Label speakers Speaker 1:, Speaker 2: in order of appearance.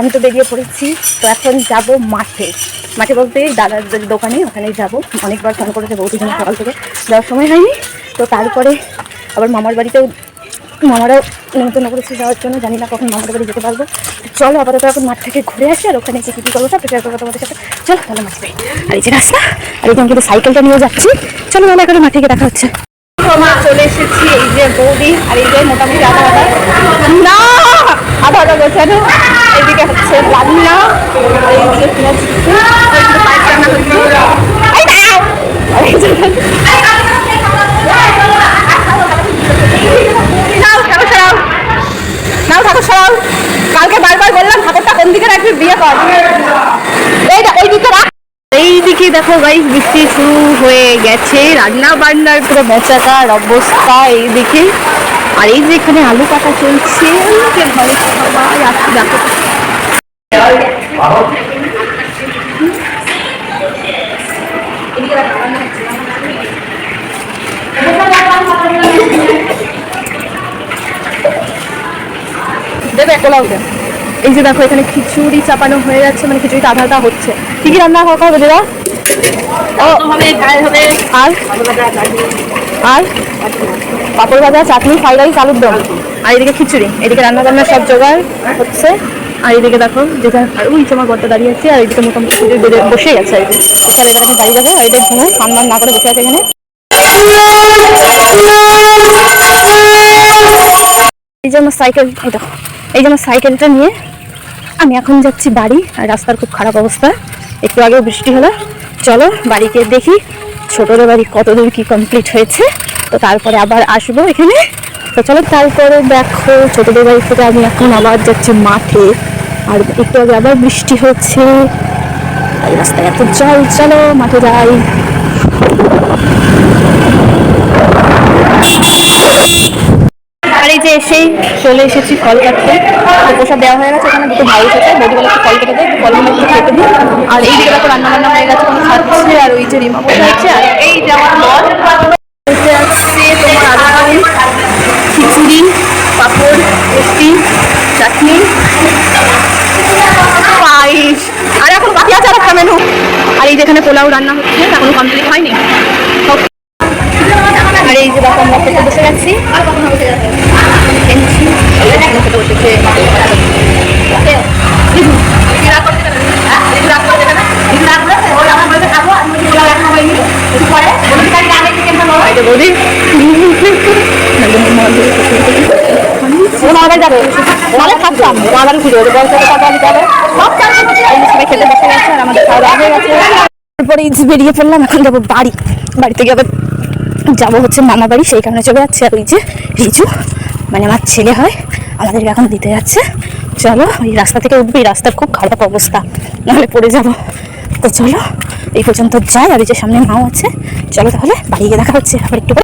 Speaker 1: আমি তো বেরিয়ে পড়েছি। তো এখন যাব মাঠে। মাঠে বলতে দাদার দোকানে ওখানে যাব। অনেকবার ফোন করেছে বহুদিন সকাল থেকে যাওয়ার সময় হয়নি। তো তারপরে আবার মামার বাড়িতেও, মামারাও নিমন্ত্রণ করেছে যাওয়ার জন্য। জানি না কখন মামার বাড়ি যেতে পারব। চলো আপাতত এখন মাঠ থেকে ঘুরে আসি আর ওখানে কি করব সব শেয়ার করব তোমাদের সাথে। চলো তাহলে মাঠে আর এই যে রাস্তা, আর এই কিন্তু সাইকেলটা নিয়ে যাচ্ছি। চলো তাহলে এখানে মাঠে গিয়ে দেখা হচ্ছে। চলে এসেছি। এই যে বৌদি আর এই যে মোটামুটি আধা আধা গোছানো এইদিকে হচ্ছে রান্না। নাও, ঠাকুর সরাও। কালকে বারবার বললাম ঠাকুরটা কোন দিকে রাখবি? বিয়ে কর। এইদিকে দেখো ভাই বৃষ্টি শুরু হয়ে গেছে। রান্না বান্নার পুরো বেচাকার অবস্থা এইদিকে। আর এই যে এখানে আলু কাটা চলছে দেবে কোলাউতে এই যে দেখো এখানে খিচুড়ি চাপানো হয়ে যাচ্ছে মানে খিচুড়িটা আধা আধা হচ্ছে। কি কি রান্না খাওয়া হবে হবে আর? আর? পাপড় ভাজা, চাটনি, ফ্রাইড রাইস, আলুর দম। আর এদিকে খিচুড়ি। এদিকে রান্না বান্না সব জোগাড় হচ্ছে। আর এদিকে দেখো, যেটা, আর ওই আমার ঘরটা দাঁড়িয়ে আছে, আর এদিকে মোটামুটি খিচুড়ি বেড়ে বসে গেছে আর এখানে এবার আমি বাড়ি যাব আর এটা ঘুমো সম্মান না করে বসে আছে এখানে। এই যে আমার সাইকেল, এই দেখো, এই যে আমার সাইকেলটা নিয়ে আমি এখন যাচ্ছি বাড়ি। আর রাস্তার খুব খারাপ অবস্থা। একটু আগে বৃষ্টি হলো। চলো বাড়ি গিয়ে দেখি ছোটোর বাড়ি কত দূর কি কমপ্লিট হয়েছে। তো তারপরে আবার আসব এখানে। তো চলো তারপরে দেখো, ছোটোদের বাড়ি থেকে আমি এখন আবার যাচ্ছি মাঠে। আর একটু আগে আবার বৃষ্টি হচ্ছে। এই রাস্তায় এত জল, চলো মাঠে যাই। আর এই যে এসেই চলে এসেছি ফল কাটতে। প্রসাদ দেওয়া হয়ে গেছে, এখানে দুটো ভাই এসেছে। বৌদি একটু ফল কেটে দেয় ফলগুলো একটু কেটে দিই আর এই দিকে দেখো রান্না বান্না হয়ে গেছে, কোনো খাচ্ছে। আর ওই যে রিমা বসে আছে। আর এই চাটনি পায়েস আর এখন বাকি আছে আর একটা মেনু আর এই যেখানে পোলাও রান্না হচ্ছে এখনও কমপ্লিট হয়নি। আর এই যে বাবা আমরা খেতে বসে গেছি। খেতে বসেছে এই যে বৌদি। ও মামাবাড়ি যাবে। নাহলে থাকতাম। মামাবাড়ি ফিরে যাবে বয়স হলে টাকা দিতে সব সবাই খেতে বসে গেছে আর আমাদের খাওয়া দাওয়া হয়ে গেছে। তারপরে বেরিয়ে পড়লাম, এখন যাব বাড়ি। বাড়িতে গিয়ে আবার যাব হচ্ছে মামা বাড়ি, সেই কারণে চলে যাচ্ছে। আর ওই যে রিজু মানে আমার ছেলে হয়, আমাদেরকে এখন দিতে যাচ্ছে। চলো এই রাস্তা থেকে উঠবো। এই রাস্তার খুব খারাপ অবস্থা। নাহলে পড়ে যাব। তো চলো, এই পর্যন্ত যাই। আর এই যে সামনে মাও আছে। চলো তাহলে বাড়ি গিয়ে দেখা হচ্ছে। আবার একটু।